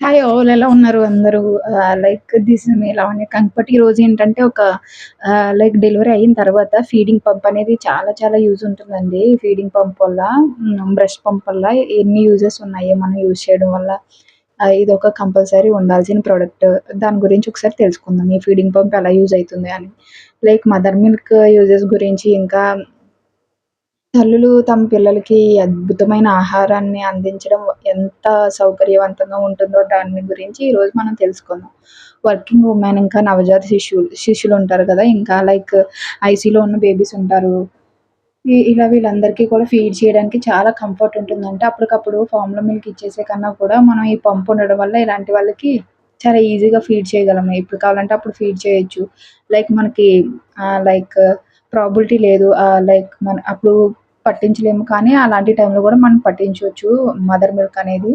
Hi whole ఎలా ఉన్నారు అందరూ లైక్ దిస్ మీ లావణ్య కంపటి ఈరోజు ఏంటంటే ఒక లైక్ డెలివరీ అయిన తర్వాత ఫీడింగ్ పంప్ అనేది చాలా చాలా యూజ్ ఉంటుందండి. ఫీడింగ్ పంప్ వల్ల బ్రష్ బ్రెస్ట్ పంప్ వల్ల ఎన్ని యూజెస్ ఉన్నాయి మనం యూజ్ చేయడం వల్ల. ఇది ఒక కంపల్సరీ ఉండాల్సిన ప్రోడక్ట్ దాని గురించి ఒకసారి తెలుసుకుందాం. ఈ ఫీడింగ్ పంప్ ఎలా యూజ్ అవుతుంది అని. లైక్ మదర్ మిల్క్ యూజెస్ గురించి ఇంకా తల్లులు తమ పిల్లలకి అద్భుతమైన ఆహారాన్ని అందించడం ఎంత సౌకర్యవంతంగా ఉంటుందో దాని గురించి ఈరోజు మనం తెలుసుకుందాం. వర్కింగ్ ఉమెన్ ఇంకా నవజాత శిశువులు ఉంటారు కదా! ఇంకా లైక్ ఐసీలో ఉన్న బేబీస్ ఉంటారు. ఇలా వీళ్ళందరికీ కూడా ఫీడ్ చేయడానికి చాలా కంఫర్ట్ ఉంటుందంటే అప్పటికప్పుడు ఫామ్లో మిల్క్ ఇచ్చేసే కన్నా కూడా మనం ఈ పంప్ ఉండడం వల్ల ఇలాంటి వాళ్ళకి చాలా ఈజీగా ఫీడ్ చేయగలము. ఎప్పుడు కావాలంటే అప్పుడు ఫీడ్ చేయొచ్చు. లైక్ మనకి లైక్ ప్రాబిలిటీ లేదు. లైక్ మన అప్పుడు పట్టించలేము కానీ అలాంటి టైంలో కూడా మనం పట్టించవచ్చు మదర్ మిల్క్ అనేది.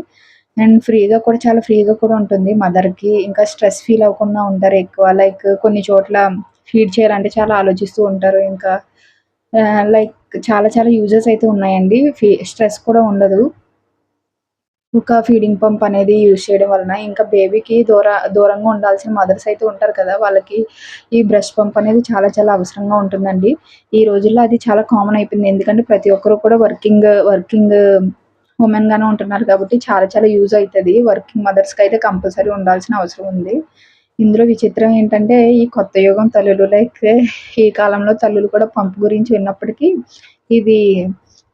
అండ్ ఫ్రీగా కూడా చాలా ఫ్రీగా కూడా ఉంటుంది మదర్‌కి. ఇంకా స్ట్రెస్ ఫీల్ అవ్వకుండా ఉంటారు ఎక్కువ. లైక్ కొన్ని చోట్ల ఫీడ్ చేయాలంటే చాలా ఆలోచిస్తూ ఉంటారు. ఇంకా లైక్ చాలా చాలా యూజెస్ అయితే ఉన్నాయండి. ఫీ స్ట్రెస్ కూడా ఉండదు. ఒక ఫీడింగ్ పంప్ అనేది యూజ్ చేయడం వలన ఇంకా బేబీకి దూర దూరంగా ఉండాల్సిన మదర్స్ అయితే ఉంటారు కదా! వాళ్ళకి ఈ బ్రష్ పంప్ అనేది చాలా చాలా అవసరంగా ఉంటుందండి. ఈ రోజుల్లో అది చాలా కామన్ అయిపోయింది. ఎందుకంటే ప్రతి ఒక్కరు కూడా వర్కింగ్ వర్కింగ్ ఉమెన్‌గానే ఉంటున్నారు కాబట్టి చాలా చాలా యూజ్ అవుతుంది వర్కింగ్ మదర్స్కి అయితే కంపల్సరీ ఉండాల్సిన అవసరం ఉంది. ఇందులో విచిత్రం ఏంటంటే ఈ కొత్త యుగం తల్లులు లైక్ ఈ కాలంలో తల్లులు కూడా పంప్ గురించి విన్నప్పటికీ ఇది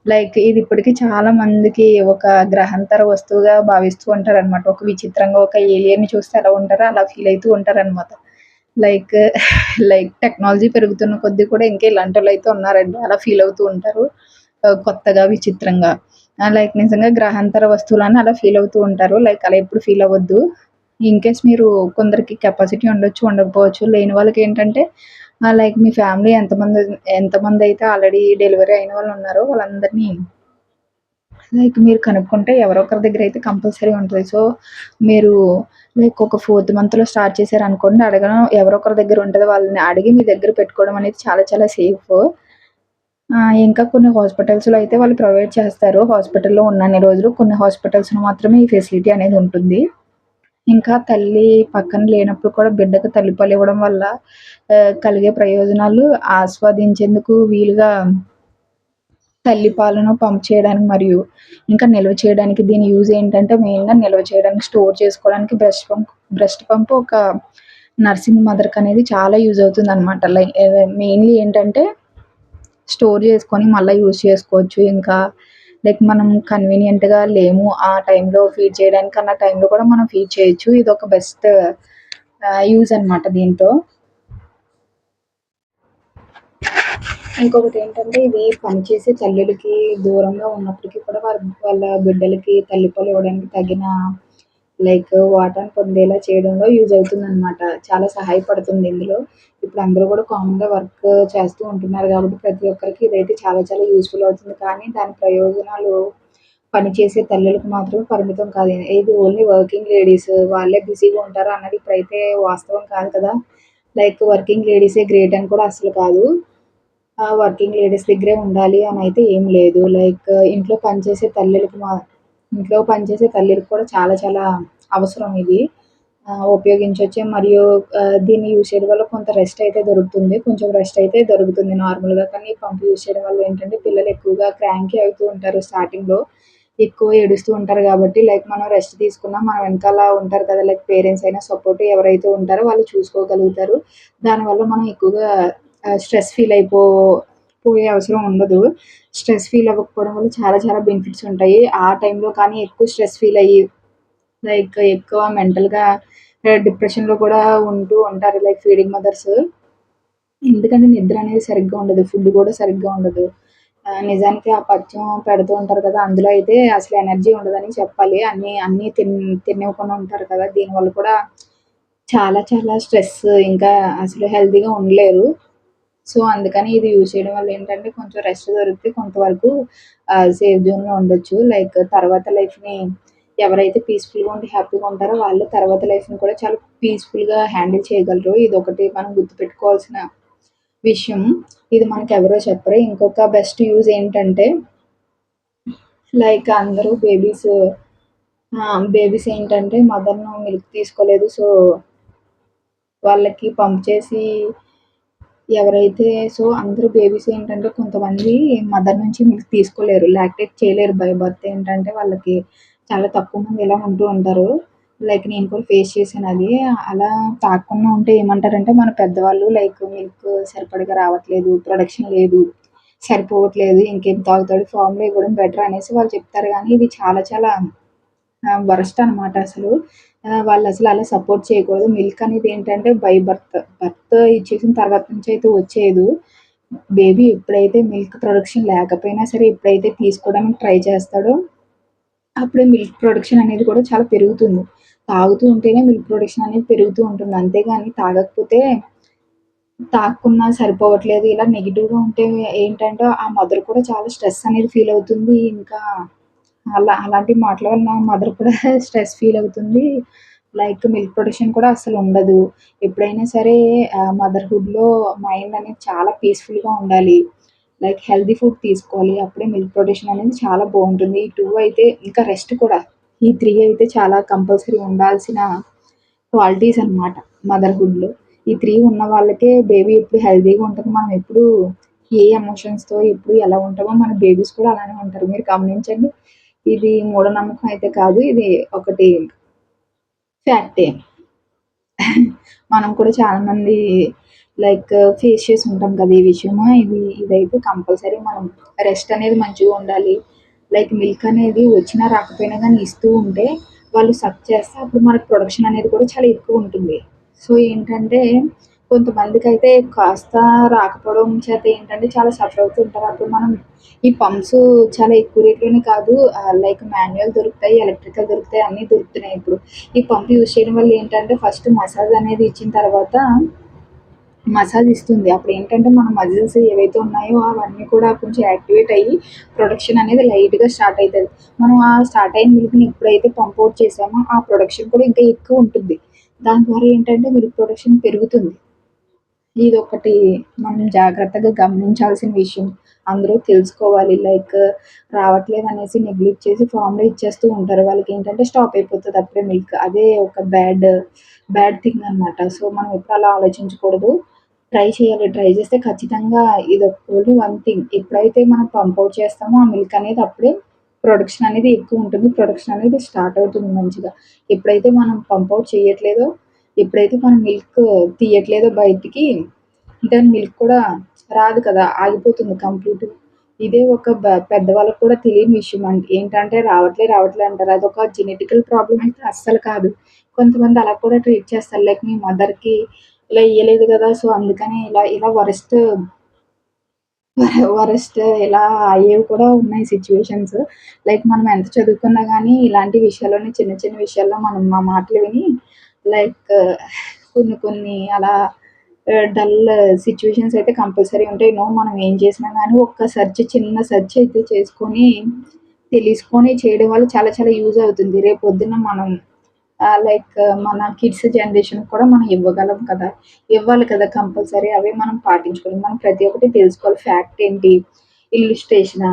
లైక్ ఇది ఇప్పటికి చాలా మందికి ఒక గ్రహాంతర వస్తువుగా భావిస్తూ ఉంటారనమాట. ఒక విచిత్రంగా ఒక ఏలియన్‌ని చూస్తే ఎలా ఉంటారో అలా ఫీల్ అవుతూ ఉంటారు అనమాట లైక్ లైక్ టెక్నాలజీ పెరుగుతున్న కొద్దీ కూడా ఇంకా ఇలాంటి వాళ్ళయితే ఉన్నారండి. అలా ఫీల్ అవుతూ ఉంటారు. కొత్తగా విచిత్రంగా. లైక్ నిజంగా గ్రహాంతర వస్తువులని అలా ఫీల్ అవుతూ ఉంటారు. లైక్ అలా ఎప్పుడు ఫీల్ అవ్వద్దు. ఇన్‌కేస్ మీరు కొందరికి కెపాసిటీ ఉండొచ్చు, ఉండకపోవచ్చు. లేని వాళ్ళకి ఏంటంటే లైక్ మీ ఫ్యామిలీ ఎంతమంది ఎంతమంది అయితే ఆల్రెడీ డెలివరీ అయిన వాళ్ళు ఉన్నారో వాళ్ళందరినీ లైక్ మీరు కనుక్కుంటే ఎవరో ఒకరి దగ్గర అయితే కంపల్సరీ ఉంటుంది సో, మీరు లైక్ ఒక ఫోర్త్ మంత్‌లో స్టార్ట్ చేశారనుకోండి అడగడం ఎవరో ఒకరి దగ్గర ఉంటుంది వాళ్ళని అడిగి మీ దగ్గర పెట్టుకోవడం అనేది చాలా చాలా సేఫ్ ఇంకా కొన్ని హాస్పిటల్స్‌లో అయితే వాళ్ళు ప్రొవైడ్ చేస్తారు. హాస్పిటల్‌లో ఉన్నన్ని రోజులు కొన్ని హాస్పిటల్స్‌లో మాత్రమే ఈ ఫెసిలిటీ అనేది ఉంటుంది. ఇంకా తల్లి పక్కన లేనప్పుడు కూడా బిడ్డకు తల్లిపాలు ఇవ్వడం వల్ల కలిగే ప్రయోజనాలు ఆస్వాదించేందుకు వీలుగా తల్లి పాలను పంప్ చేయడానికి మరియు ఇంకా నిల్వ చేయడానికి దీని యూజ్ ఏంటంటే మెయిన్‌గా నిల్వ చేయడానికి, స్టోర్ చేసుకోవడానికి బ్రెస్ట్ పంప్ బ్రెస్ట్ పంప్ ఒక నర్సింగ్ మదర్‌కి అనేది చాలా యూజ్ అవుతుంది అనమాట మెయిన్‌లీ ఏంటంటే స్టోర్ చేసుకొని మళ్ళీ యూజ్ చేసుకోవచ్చు. ఇంకా లైక్ మనం కన్వీనియంట్‌గా లేము ఆ టైంలో ఫీడ్ చేయడానికి అన్న టైంలో కూడా మనం ఫీడ్ చేయొచ్చు. ఒక బెస్ట్ యూజ్ అనమాట దీంతో. ఇంకొకటి ఏంటంటే ఇది పనిచేసే తల్లులకి దూరంగా ఉన్నప్పటికీ కూడా వారి వాళ్ళ బిడ్డలకి తల్లిపాలు ఇవ్వడానికి తగిన లైక్ వాటాను పొందేలా చేయడంలో యూజ్ అవుతుందనమాట. చాలా సహాయపడుతుంది ఇందులో. ఇప్పుడు అందరూ కూడా కామన్‌గా వర్క్ చేస్తూ ఉంటున్నారు కాబట్టి ప్రతి ఒక్కరికి ఇదైతే చాలా చాలా యూస్ఫుల్ అవుతుంది. కానీ దాని ప్రయోజనాలు పనిచేసే తల్లులకు మాత్రం పరిమితం కాదు. ఇది ఓన్లీ వర్కింగ్ లేడీస్ వాళ్ళే బిజీగా ఉంటారు అన్నది ఇప్పుడైతే వాస్తవం కాదు కదా! లైక్ వర్కింగ్ లేడీసే గ్రేట్ అని కూడా అస్సలు కాదు. వర్కింగ్ లేడీస్ దగ్గరే ఉండాలి అని అయితే ఏం లేదు. లైక్ ఇంట్లో పనిచేసే తల్లులకు మా ఇంట్లో పనిచేసే తల్లికి కూడా చాలా చాలా అవసరం ఇది. ఉపయోగించవచ్చు మరియు దీన్ని యూజ్ చేయడం వల్ల కొంత రెస్ట్ అయితే దొరుకుతుంది. కొంచెం రెస్ట్ అయితే దొరుకుతుంది నార్మల్‌గా. కానీ పంపు పంప్ యూజ్ చేయడం వల్ల ఏంటంటే పిల్లలు ఎక్కువగా క్రాంకీ అవుతూ ఉంటారు స్టార్టింగ్‌లో. ఎక్కువ ఏడుస్తూ ఉంటారు కాబట్టి లైక్ మనం రెస్ట్ తీసుకున్నా మన వెనకాల ఉంటారు కదా! లైక్ పేరెంట్స్ అయినా సపోర్ట్ ఎవరైతే ఉంటారో వాళ్ళు చూసుకోగలుగుతారు. దానివల్ల మనం ఎక్కువగా స్ట్రెస్ ఫీల్ అయిపో పోయే అవసరం ఉండదు. స్ట్రెస్ ఫీల్ అవ్వకపోవడం వల్ల చాలా చాలా బెనిఫిట్స్ ఉంటాయి. ఆ టైంలో కానీ ఎక్కువ స్ట్రెస్ ఫీల్ అయ్యి లైక్ ఎక్కువ మెంటల్‌గా డిప్రెషన్‌లో కూడా ఉంటూ ఉంటారు లైక్ ఫీడింగ్ మదర్స్. ఎందుకంటే నిద్ర అనేది సరిగ్గా ఉండదు. ఫుడ్ కూడా సరిగ్గా ఉండదు. నిజానికి ఆ పథ్యం పెడుతూ ఉంటారు కదా! అందులో అయితే అసలు ఎనర్జీ ఉండదని చెప్పాలి. అన్నీ అన్నీ తిన్ తిననివ్వకుండా ఉంటారు కదా! దీనివల్ల కూడా చాలా చాలా స్ట్రెస్ ఇంకా అసలు హెల్తీగా ఉండలేరు. సో, అందుకని ఇది యూజ్ చేయడం వల్ల ఏంటంటే కొంచెం రెస్ట్ దొరికితే కొంతవరకు సేఫ్ జోన్‌లో ఉండొచ్చు. లైక్ తర్వాత లైఫ్‌ని ఎవరైతే పీస్‌ఫుల్‌గా ఉండి హ్యాపీగా ఉంటారో వాళ్ళు తర్వాత లైఫ్‌ని కూడా చాలా పీస్‌ఫుల్‌గా హ్యాండిల్ చేయగలరు. ఇది ఒకటి మనం గుర్తుపెట్టుకోవాల్సిన విషయం. ఇది మనకు ఎవరో చెప్పరు. ఇంకొక బెస్ట్ యూజ్ ఏంటంటే లైక్ అందరూ బేబీస్ బేబీస్ ఏంటంటే మదర్‌ను మిల్క్ తీసుకోలేదు. సో, వాళ్ళకి పంప్ చేసి ఎవరైతే సో, అందరూ బేబీస్ ఏంటంటే కొంతమంది మదర్ నుంచి మిల్క్ తీసుకోలేరు. లాక్టేట్ చేయలేరు బై బర్త్ ఏంటంటే వాళ్ళకి చాలా తక్కువ మంది ఇలా ఉంటూ ఉంటారు. లైక్ నేను కూడా ఫేస్ చేశాను అది అలా తాగకుండా ఉంటే ఏమంటారంటే మన పెద్దవాళ్ళు లైక్ మిల్క్ సరిపడగా రావట్లేదు, ప్రొడక్షన్ లేదు, సరిపోవట్లేదు, ఇంకేం తాగుతాడు ఫామ్లో ఇవ్వడం బెటర్ అనేసి వాళ్ళు చెప్తారు కానీ ఇది చాలా చాలా వరస్ట్ అనమాట అసలు. వాళ్ళు అసలు అలా సపోర్ట్ చేయకూడదు. మిల్క్ అనేది ఏంటంటే బై బర్త్. బర్త్ ఇచ్చేసిన తర్వాత నుంచి అయితే వచ్చేదు. బేబీ ఎప్పుడైతే మిల్క్ ప్రొడక్షన్ లేకపోయినా సరే ఎప్పుడైతే తీసుకోవడానికి ట్రై చేస్తాడో అప్పుడే మిల్క్ ప్రొడక్షన్ అనేది కూడా చాలా పెరుగుతుంది. తాగుతూ ఉంటేనే మిల్క్ ప్రొడక్షన్ అనేది పెరుగుతూ ఉంటుంది. అంతేగాని తాగకపోతే తాక్కున్నా సరిపోవట్లేదు. ఇలా నెగిటివ్గా ఉంటే ఏంటంటే ఆ మదర్ కూడా చాలా స్ట్రెస్ అనేది ఫీల్ అవుతుంది. ఇంకా అలా అలాంటి మాటల వల్ల మదర్ కూడా స్ట్రెస్ ఫీల్ అవుతుంది. లైక్ మిల్క్ ప్రొడక్షన్ కూడా అసలు ఉండదు. ఎప్పుడైనా సరే మదర్‌హుడ్‌లో మైండ్ అనేది చాలా పీస్‌ఫుల్‌గా ఉండాలి. లైక్ హెల్దీ ఫుడ్ తీసుకోవాలి. అప్పుడే మిల్క్ ప్రొడక్షన్ అనేది చాలా బాగుంటుంది ఈ టూ అయితే ఇంకా రెస్ట్ కూడా. ఈ త్రీ అయితే చాలా కంపల్సరీ ఉండాల్సిన క్వాలిటీస్ అనమాట మదర్‌హుడ్‌లో. ఈ త్రీ ఉన్న వాళ్ళకే బేబీ ఎప్పుడు హెల్దీగా ఉంటుంది మనం ఎప్పుడు ఏ ఎమోషన్స్‌తో ఎప్పుడు ఎలా ఉంటామో మన బేబీస్ కూడా అలానే ఉంటారు. మీరు గమనించండి. ఇది మూఢనమ్మకం అయితే కాదు. ఇది ఒకటి ఫ్యాక్టే. మనం కూడా చాలామంది లైక్ ఫేస్ చేసి ఉంటాం కదా! ఈ విషయము. ఇది ఇదైతే కంపల్సరీ మనం రెస్ట్ అనేది మంచిగా ఉండాలి. లైక్ మిల్క్ అనేది వచ్చినా రాకపోయినా కానీ ఇస్తూ ఉంటే వాళ్ళు సక్ చేస్తే అప్పుడు మనకు ప్రొడక్షన్ అనేది కూడా చాలా ఎక్కువ ఉంటుంది. సో, ఏంటంటే కొంతమందికైతే కాస్త రాకపోవడం చేత ఏంటంటే చాలా సఫర్ అవుతూ ఉంటారు. అప్పుడు మనం ఈ పంప్స్ చాలా ఎక్కువ రేట్‌లోనే కాదు లైక్ మాన్యువల్ దొరుకుతాయి, ఎలక్ట్రికల్ దొరుకుతాయి, అన్నీ దొరుకుతున్నాయి ఇప్పుడు. ఈ పంప్ యూజ్ చేయడం వల్ల ఏంటంటే ఫస్ట్ మసాజ్ అనేది ఇచ్చిన తర్వాత మసాజ్ ఇస్తుంది. అప్పుడు ఏంటంటే మన మజిల్స్ ఏవైతే ఉన్నాయో అవన్నీ కూడా కొంచెం యాక్టివేట్ అయ్యి ప్రొడక్షన్ అనేది లైట్‌గా స్టార్ట్ అవుతుంది మనం ఆ స్టార్ట్ అయిన మిల్క్‌ని ఎప్పుడైతే పంప్ అవుట్ చేసామో ఆ ప్రొడక్షన్ కూడా ఇంకా ఎక్కువ ఉంటుంది. దాని ద్వారా ఏంటంటే మిల్క్ ప్రొడక్షన్ పెరుగుతుంది. ఇదొకటి మనం జాగ్రత్తగా గమనించాల్సిన విషయం. అందరూ తెలుసుకోవాలి. లైక్ రావట్లేదు అనేసి నెగ్లెక్ట్ చేసి ఫామ్లో ఇచ్చేస్తూ ఉంటారు. వాళ్ళకి ఏంటంటే స్టాప్ అయిపోతుంది అప్పుడే మిల్క్. అదే ఒక బ్యాడ్ బ్యాడ్ థింగ్ అనమాట. సో, మనం ఎప్పుడు అలా ఆలోచించకూడదు. ట్రై చేయాలి. ట్రై చేస్తే ఖచ్చితంగా ఇది ఓన్లీ వన్ థింగ్ ఎప్పుడైతే మనం పంప్ అవుట్ చేస్తామో ఆ మిల్క్ అనేది అప్పుడే ప్రొడక్షన్ అనేది ఎక్కువ ఉంటుంది. ప్రొడక్షన్ అనేది స్టార్ట్ అవుతుంది మంచిగా. ఎప్పుడైతే మనం పంప్ అవుట్ చేయట్లేదో, ఎప్పుడైతే మనం మిల్క్ తీయట్లేదో బయటికి దాని మిల్క్ కూడా రాదు కదా! ఆగిపోతుంది కంప్లీట్ ఇదే ఒక పెద్దవాళ్ళకు పెద్దవాళ్ళకి కూడా తెలియని విషయం అంటే ఏంటంటే రావట్లే, రావట్లే అంటారు. అదొక జెనెటికల్ ప్రాబ్లం అయితే అస్సలు కాదు. కొంతమంది అలా కూడా ట్రీట్ చేస్తారు. లైక్ మీ మదర్‌కి ఇలా ఇయ్యలేదు కదా! సో, అందుకని ఇలా ఇలా వరస్ట్ వరస్ట్ ఇలా అయ్యేవి కూడా ఉన్నాయి సిచ్యువేషన్స్ లైక్ మనం ఎంత చదువుకున్నా కానీ ఇలాంటి విషయాల్లోనే చిన్న చిన్న విషయాల్లో మనం మా మాటలు విని లైక్ uh, కొన్ని కొన్ని అలా uh, డల్ సిచ్యువేషన్స్ అయితే కంపల్సరీ ఉంటాయి. నో మనం ఏం చేసినా కానీ ఒక్క సెర్చ్ చిన్న సెర్చ్ అయితే చేసుకొని, తెలుసుకొని చేయడం వల్ల చాలా చాలా యూజ్ అవుతుంది. రేపు పొద్దున మనం uh, లైక్ మన కిడ్స్ జనరేషన్ కూడా మనం ఇవ్వగలం కదా! ఇవ్వాలి కదా! కంపల్సరీ అవే మనం పాటించుకోవాలి. మనం ప్రతి ఒక్కటి తెలుసుకోవాలి. ఫ్యాక్ట్ ఏంటి? ఇల్లుస్ట్రేషనా?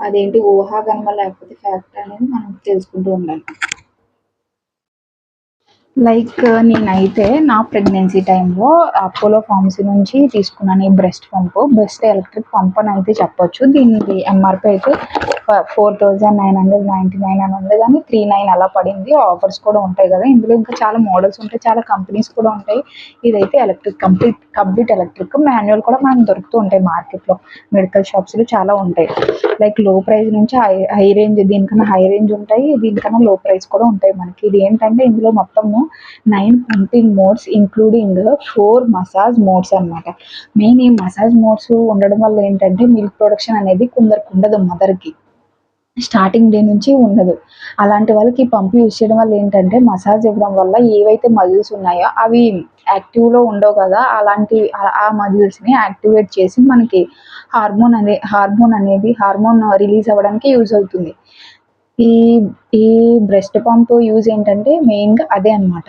అదేంటి ఊహాగనమ లేకపోతే ఫ్యాక్ట్ అనేది మనం తెలుసుకుంటూ ఉండాలి. లైక్ uh, నేనైతే నా ప్రెగ్నెన్సీ టైంలో అపోలో ఫార్మసీ నుంచి తీసుకున్నాను ఈ breast pump best electric pump అని అయితే చెప్పొచ్చు. దీనికి ఎంఆర్పి అయితే four thousand nine hundred ninety nine అని ఉంది గానీ 39 అలా పడింది. ఆఫర్స్ కూడా ఉంటాయి కదా ఇందులో ఇంకా చాలా మోడల్స్ ఉంటాయి. చాలా కంపెనీస్ కూడా ఉంటాయి. ఇదైతే electric complete complete electric. Manual కూడా మనకు దొరుకుతూ ఉంటాయి మార్కెట్‌లో. మెడికల్ షాప్స్‌లో చాలా ఉంటాయి. లైక్లో ప్రైస్ నుంచి హై హై రేంజ్ దీనికన్నా హై రేంజ్ ఉంటాయి. దీనికన్నా లో ప్రైస్ కూడా ఉంటాయి మనకి. ఇది ఏంటంటే ఇందులో మొత్తము nine pumping modes including four massage modes అనమాట. మెయిన్ ఈ మసాజ్ మోడ్స్ ఉండడం వల్ల ఏంటంటే మిల్క్ ప్రొడక్షన్ అనేది కొందరికి ఉండదు మదర్‌కి. స్టార్టింగ్ డే నుంచి ఉండదు. అలాంటి వాళ్ళకి పంపు పంప్ యూజ్ చేయడం వల్ల ఏంటంటే మసాజ్ ఇవ్వడం వల్ల ఏవైతే మజిల్స్ ఉన్నాయో అవి యాక్టివ్‌లో ఉండవు కదా! అలాంటి ఆ మజిల్స్‌ని యాక్టివేట్ చేసి మనకి హార్మోన్ అనే హార్మోన్ అనేది హార్మోన్ రిలీజ్ అవ్వడానికి యూజ్ అవుతుంది. ఈ ఈ బ్రెస్ట్ పంప్ యూజ్ ఏంటంటే మెయిన్‌గా అదే అనమాట.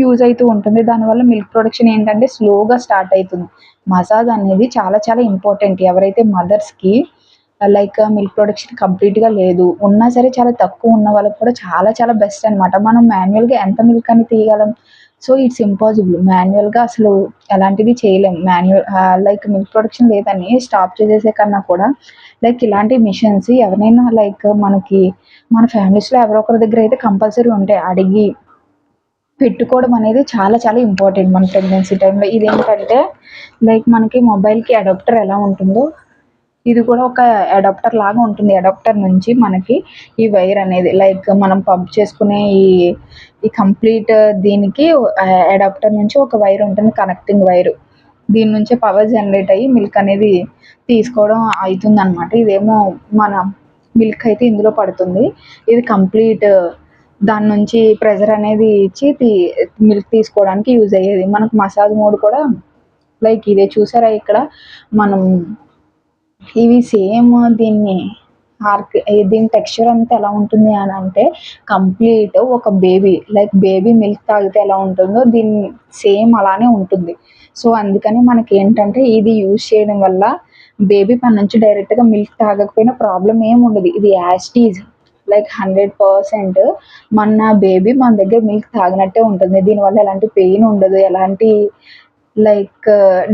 యూజ్ అవుతూ ఉంటుంది. దానివల్ల మిల్క్ ప్రొడక్షన్ ఏంటంటే స్లోగా స్టార్ట్ అవుతుంది మసాజ్ అనేది చాలా చాలా ఇంపార్టెంట్. ఎవరైతే మదర్స్‌కి లైక్ మిల్క్ ప్రొడక్షన్ కంప్లీట్గా లేదు. ఉన్నా సరే చాలా తక్కువ ఉన్న వాళ్ళకి కూడా చాలా చాలా బెస్ట్ అనమాట మనం మాన్యువల్గా ఎంత మిల్క్ అని తీయగలం? So it's impossible. మాన్యువల్గా అసలు ఎలాంటిది చేయలేం. మాన్యువల్ లైక్ మిల్క్ ప్రొడక్షన్ లేదని స్టాప్ చేసేసే కన్నా కూడా లైక్ ఇలాంటి మిషన్స్ ఎవరైనా లైక్ మనకి మన ఫ్యామిలీస్లో ఎవరో ఒకరి దగ్గర అయితే కంపల్సరీ ఉంటాయి. అడిగి పెట్టుకోవడం అనేది చాలా చాలా ఇంపార్టెంట్ మన ప్రెగ్నెన్సీ టైంలో ఇదేంటంటే లైక్ మనకి మొబైల్కి అడాప్టర్ ఎలా ఉంటుందో ఇది కూడా ఒక అడాప్టర్ లాగా ఉంటుంది. అడాప్టర్ నుంచి మనకి ఈ వైర్ అనేది లైక్ మనం పంప్ చేసుకునే ఈ ఈ కంప్లీట్ దీనికి అడాప్టర్ నుంచి ఒక వైర్ ఉంటుంది కనెక్టింగ్ వైర్ దీని నుంచే పవర్ జనరేట్ అయ్యి మిల్క్ అనేది తీసుకోవడం అవుతుంది అనమాట ఇదేమో మన మిల్క్ అయితే ఇందులో పడుతుంది. ఇది కంప్లీట్ దాని నుంచి ప్రెజర్ అనేది ఇచ్చి తీ మిల్క్ తీసుకోవడానికి యూజ్ అయ్యేది. మనకు మసాజ్ మోడ్ కూడా లైక్ ఇదే చూసారా ఇక్కడ? మనం ఇవి సేమ్ దీన్ని ఆర్క్ దీని టెక్స్చర్ అంతా ఎలా ఉంటుంది అని అంటే కంప్లీట్ ఒక బేబీ లైక్ బేబీ మిల్క్ తాగితే ఎలా ఉంటుందో దీన్ని సేమ్ అలానే ఉంటుంది. సో అందుకని మనకి ఏంటంటే ఇది యూజ్ చేయడం వల్ల బేబీ మన నుంచి డైరెక్ట్గా మిల్క్ తాగకపోయినా ప్రాబ్లం ఏమి ఉండదు. ఇది యాస్టీజ్ లైక్ హండ్రెడ్ పర్సెంట్ మన బేబీ మన దగ్గర మిల్క్ తాగినట్టే ఉంటుంది. దీనివల్ల ఎలాంటి పెయిన్ ఉండదు. ఎలాంటి లైక్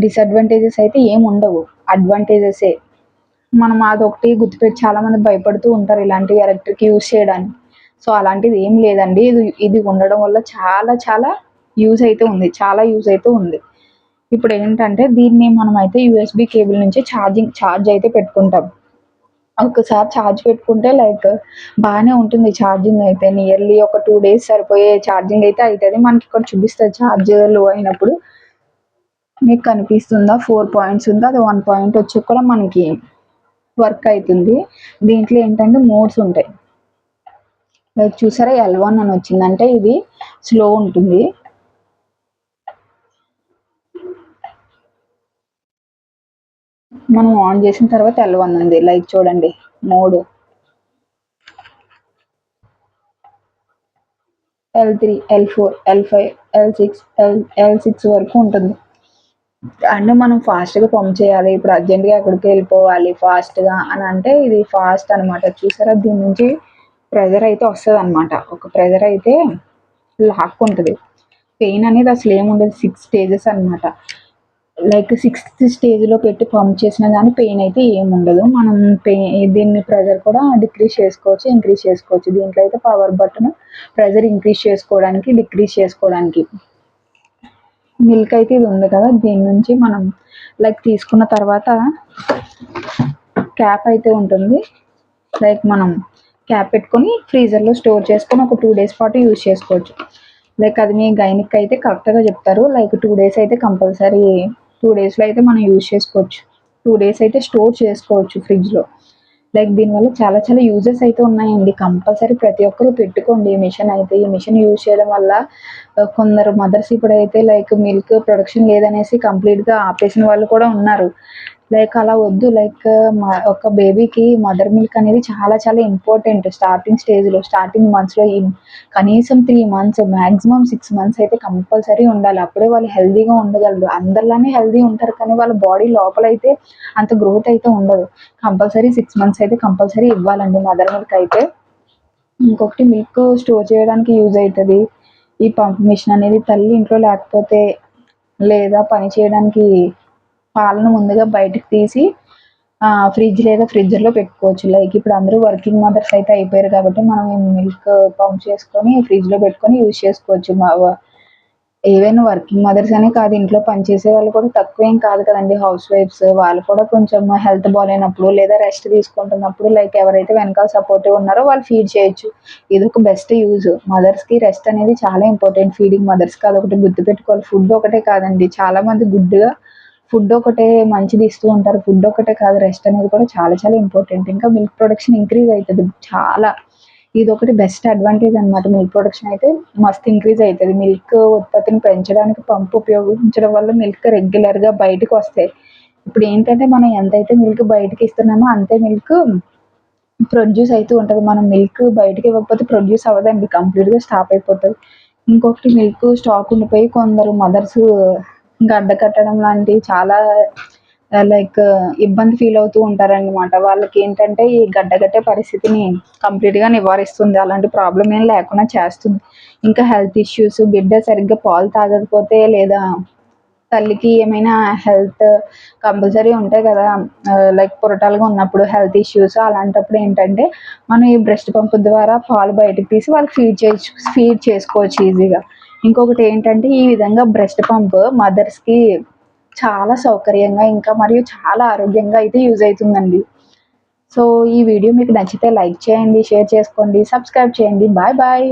డిసడ్వాంటేజెస్ అయితే ఏమి ఉండవు. అడ్వాంటేజెసే మనం అదొకటి గుర్తుపెట్టి చాలామంది భయపడుతూ ఉంటారు ఇలాంటి ఎలక్ట్రిక్ యూజ్ చేయడానికి. సో అలాంటిది ఏం లేదండి. ఇది ఇది ఉండడం వల్ల చాలా చాలా యూజ్ అయితే ఉంది. చాలా యూజ్ అయితే ఉంది. ఇప్పుడు ఏంటంటే దీన్ని మనం అయితే యూఎస్బి కేబుల్ నుంచి ఛార్జింగ్ ఛార్జ్ అయితే పెట్టుకుంటాం. ఒక్కసారి ఛార్జ్ పెట్టుకుంటే లైక్ బాగానే ఉంటుంది ఛార్జింగ్ అయితే. నియర్లీ ఒక టూ డేస్ సరిపోయే ఛార్జింగ్ అయితే అవుతుంది మనకి ఇక్కడ చూపిస్తుంది ఛార్జ్లో అయినప్పుడు మీకు కనిపిస్తుందా? ఫోర్ పాయింట్స్ ఉందా? అది వన్ పాయింట్ వచ్చి కూడా మనకి వర్క్ అవుతుంది. దీంట్లో ఏంటంటే మోడ్స్ ఉంటాయి. లైక్ చూసారా? ఎల్ వన్ అని వచ్చిందంటే ఇది స్లో ఉంటుంది. మనం ఆన్ చేసిన తర్వాత ఎల్ వన్ ఉంది. లైక్ చూడండి mode. L three L four L five L six L L six వరకు ఉంటుంది. అంటే మనం ఫాస్ట్గా పంప్ చేయాలి ఇప్పుడు అర్జెంట్గా ఎక్కడికి వెళ్ళిపోవాలి ఫాస్ట్గా అని అంటే ఇది ఫాస్ట్ అనమాట చూసారా? దీని నుంచి ప్రెజర్ అయితే వస్తుంది అనమాట ఒక ప్రెజర్ అయితే లాక్కుంటుంది పెయిన్ అనేది అసలు ఏముండదు సిక్స్ స్టేజెస్ అనమాట లైక్ సిక్స్త్ స్టేజ్లో పెట్టి పంప్ చేసినా కానీ పెయిన్ అయితే ఏముండదు మనం పెయిన్ దీన్ని ప్రెజర్ కూడా డిక్రీజ్ చేసుకోవచ్చు ఇంక్రీజ్ చేసుకోవచ్చు. దీంట్లో అయితే పవర్ బటన్ ప్రెజర్ ఇంక్రీజ్ చేసుకోవడానికి డిక్రీజ్ చేసుకోవడానికి. మిల్క్ అయితే ఇది ఉంది కదా దీని నుంచి మనం లైక్ తీసుకున్న తర్వాత క్యాప్ అయితే ఉంటుంది. లైక్ మనం క్యాప్ పెట్టుకొని ఫ్రీజర్లో స్టోర్ చేసుకొని ఒక టూ డేస్ పాటు యూజ్ చేసుకోవచ్చు. లైక్ అది మీ గైనిక్ అయితే కరెక్ట్గా చెప్తారు. లైక్ టూ డేస్ అయితే కంపల్సరీ టూ డేస్లో అయితే మనం యూజ్ చేసుకోవచ్చు. టూ డేస్ అయితే స్టోర్ చేసుకోవచ్చు ఫ్రిడ్జ్లో లైక్ దీనివల్ల చాలా చాలా యూజెస్ అయితే ఉన్నాయండి. కంపల్సరీ ప్రతి ఒక్కరు పెట్టుకోండి ఈ మిషన్ అయితే. ఈ మిషన్ యూజ్ చేయడం వల్ల కొందరు మదర్స్ ఇప్పుడైతే లైక్ మిల్క్ ప్రొడక్షన్ లేదనేసి కంప్లీట్గా ఆపేసిన వాళ్ళు కూడా ఉన్నారు. లైక్ అలా వద్దు లైక్ ఒక బేబీకి మదర్ మిల్క్ అనేది చాలా చాలా ఇంపార్టెంట్. స్టార్టింగ్ స్టేజ్లో స్టార్టింగ్ మంత్స్లో కనీసం three months maximum six months అయితే కంపల్సరీ ఉండాలి. అప్పుడే వాళ్ళు హెల్దీగా ఉండగలరు. అందరిలానే హెల్దీ ఉంటారు కానీ వాళ్ళ బాడీ లోపల అయితే అంత గ్రోత్ అయితే ఉండదు. కంపల్సరీ సిక్స్ మంత్స్ అయితే కంపల్సరీ ఇవ్వాలండి మదర్ మిల్క్ అయితే. ఇంకొకటి మిల్క్ స్టోర్ చేయడానికి యూజ్ అవుతుంది ఈ పంప్ మిషన్ అనేది తల్లి ఇంట్లో లేకపోతే లేదా పని చేయడానికి పాలను ముందుగా బయటకు తీసి ఫ్రిడ్జ్ లేదా ఫ్రిడ్జర్లో పెట్టుకోవచ్చు. లైక్ ఇప్పుడు అందరూ వర్కింగ్ మదర్స్ అయితే అయిపోయారు కాబట్టి మనం మిల్క్ పంప్ చేసుకొని ఫ్రిడ్జ్లో పెట్టుకొని యూజ్ చేసుకోవచ్చు. ఈవెన్ వర్కింగ్ మదర్స్ అనే కాదు ఇంట్లో పనిచేసే వాళ్ళు కూడా తక్కువ ఏం కాదు కదండి. హౌస్ వైఫ్స్ వాళ్ళు కూడా కొంచెం హెల్త్ బాగాలేనప్పుడు లేదా రెస్ట్ తీసుకుంటున్నప్పుడు లైక్ ఎవరైతే వెనకాల సపోర్టివ్ ఉన్నారో వాళ్ళు ఫీడ్ చేయొచ్చు. ఇది ఒక బెస్ట్ యూజ్ మదర్స్కి రెస్ట్ అనేది చాలా ఇంపార్టెంట్ ఫీడింగ్ మదర్స్కి అదొకటి గుర్తుపెట్టుకోవాలి. ఫుడ్ ఒకటే కాదండి. చాలా మంది గుడ్డుగా ఫుడ్ ఒకటే మంచిది ఇస్తూ ఉంటారు. ఫుడ్ ఒకటే కాదు రెస్ట్ అనేది కూడా చాలా చాలా ఇంపార్టెంట్. ఇంకా మిల్క్ ప్రొడక్షన్ ఇంక్రీజ్ అవుతుంది. చాలా. ఇది ఒకటి బెస్ట్ అడ్వాంటేజ్ అనమాట మిల్క్ ప్రొడక్షన్ అయితే మస్తు ఇంక్రీజ్ అవుతుంది. మిల్క్ ఉత్పత్తిని పెంచడానికి పంపు ఉపయోగించడం వల్ల మిల్క్ రెగ్యులర్గా బయటకు వస్తాయి ఇప్పుడు ఏంటంటే మనం ఎంతైతే మిల్క్ బయటకి ఇస్తున్నామో అంతే మిల్క్ ప్రొడ్యూస్ అవుతూ ఉంటుంది. మనం మిల్క్ బయటకి ఇవ్వకపోతే ప్రొడ్యూస్ అవ్వదండి. కంప్లీట్గా స్టాప్ అయిపోతుంది. ఇంకొకటి మిల్క్ స్టాక్ ఉండిపోయి కొందరు మదర్స్ గడ్డ కట్టడం లాంటివి చాలా లైక్ ఇబ్బంది ఫీల్ అవుతూ ఉంటారనమాట వాళ్ళకి ఏంటంటే ఈ గడ్డగట్టే పరిస్థితిని కంప్లీట్గా నివారిస్తుంది. అలాంటి ప్రాబ్లం ఏం లేకుండా చేస్తుంది. ఇంకా హెల్త్ ఇష్యూస్ బిడ్డ సరిగ్గా పాలు తాగకపోతే లేదా తల్లికి ఏమైనా హెల్త్ కంపల్సరీ ఉంటాయి కదా లైక్ పొరటాలుగా ఉన్నప్పుడు హెల్త్ ఇష్యూస్ అలాంటప్పుడు ఏంటంటే మనం ఈ బ్రెస్ట్ పంపు ద్వారా పాలు బయటకు తీసి వాళ్ళకి ఫీడ్ చేయొచ్చు ఫీడ్ చేసుకోవచ్చు ఈజీగా ఇంకొకటి ఏంటంటే ఈ విధంగా బ్రెస్ట్ పంప్ మదర్స్కి చాలా సౌకర్యంగా ఇంకా మరియు చాలా ఆరోగ్యంగా అయితే యూజ్ అవుతుందండి. సో ఈ వీడియో మీకు నచ్చితే లైక్ చేయండి షేర్ చేసుకోండి సబ్స్క్రైబ్ చేయండి. Bye bye